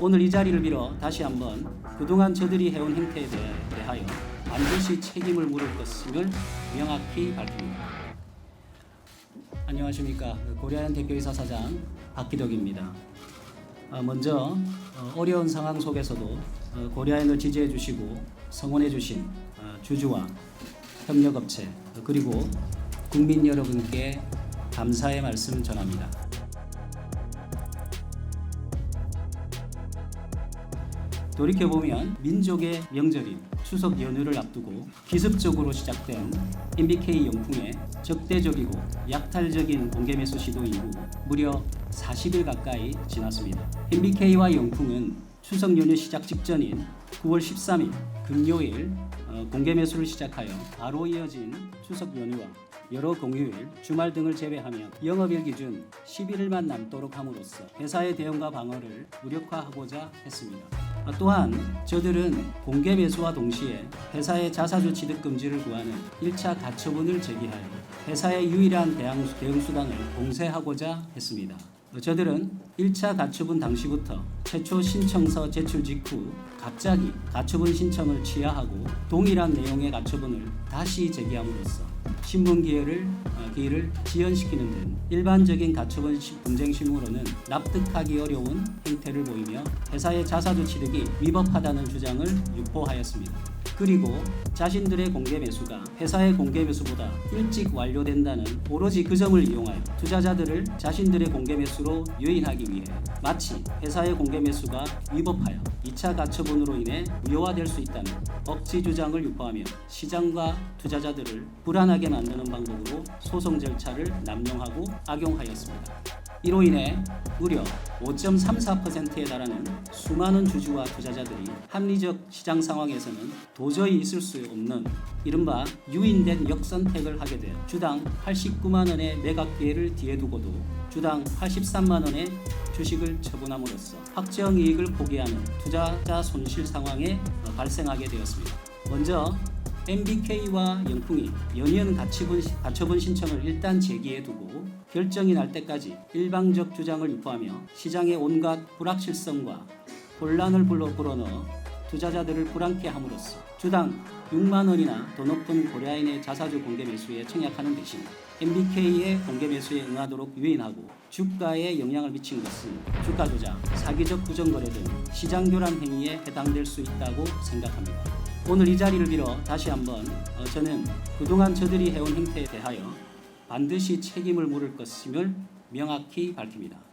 오늘 이 자리를 빌어 다시 한번 그동안 저들이 해온 행태에 대하여 반드시 책임을 물을 것임을 명확히 밝힙니다. 안녕하십니까 고려한 대표이사 사장 박기덕입니다. 아, 먼저 어, 어려운 상황 속에서도 어, 고려아인을 지지해 주시고 성원해 주신 어, 주주와 협력업체 어, 그리고 국민 여러분께 감사의 말씀 전합니다. 돌이켜보면 민족의 명절인 추석 연휴를 앞두고 기습적으로 시작된 MBK 영풍의 적대적이고 약탈적인 공개 매수 시도 이후 무려 40일 가까이 지났습니다. MBK와 영풍은 추석 연휴 시작 직전인 9월 13일 금요일 어, 공개 매수를 시작하여 바로 이어진 추석 연휴와 여러 공휴일, 주말 등을 제외하면 영업일 기준 11일만 남도록 함으로써 회사의 대응과 방어를 무력화하고자 했습니다. 아, 또한 저들은 공개 매수와 동시에 회사의 자사주 취득 금지를 구하는 1차 가처분을 제기하여 회사의 유일한 대응, 대응 수단을 봉쇄하고자 했습니다. 어, 저들은 1차 가처분 당시부터 최초 신청서 제출 직후 갑자기 가처분 신청을 취하하고 동일한 내용의 가처분을 다시 제기함으로써 신분 기회를 어, 기회를 지연시키는 등 일반적인 가처분 시- 분쟁 실무로는 납득하기 어려운 행태를 보이며 회사의 자사주 취득이 위법하다는 주장을 유포하였습니다. 그리고 자신들의 공개 매수가 회사의 공개 매수보다 일찍 완료된다는 오로지 그 점을 이용하여 투자자들을 자신들의 공개 매수로 유인하기 위해 마치 회사의 공개 매수가 위법하여 2차 가처분으로 인해 무효화될 수 있다는 억지 주장을 유포하며 시장과 투자자들을 불안하게 만드는 방법으로 소송 절차를 남용하고 악용하였습니다. 이로 인해 무려 5.34%에 달하는 수많은 주주와 투자자들이 합리적 시장 상황에서는 도저히 있을 수 없는 이른바 유인된 역선택을 하게 돼 주당 89만 원의 매각 기회를 뒤에 두고도 주당 83만 원의 주식을 처분함으로써 확정 이익을 포기하는 투자자 손실 상황에 어, 발생하게 되었습니다. 먼저 MBK와 영풍이 연이은 가처분, 가처분 신청을 일단 제기해 두고 결정이 날 때까지 일방적 주장을 유포하며 시장의 온갖 불확실성과 혼란을 불러 불어넣어 투자자들을 불안케 함으로써 주당 6만 원이나 더 높은 고려아인의 자사주 공개 매수에 청약하는 대신 MBK의 공개 매수에 응하도록 유인하고 주가에 영향을 미친 것은 주가 조작, 사기적 부정거래 등 시장 교란 행위에 해당될 수 있다고 생각합니다. 오늘 이 자리를 빌어 다시 한번 어, 저는 그동안 저들이 해온 행태에 대하여 반드시 책임을 물을 것임을 명확히 밝힙니다.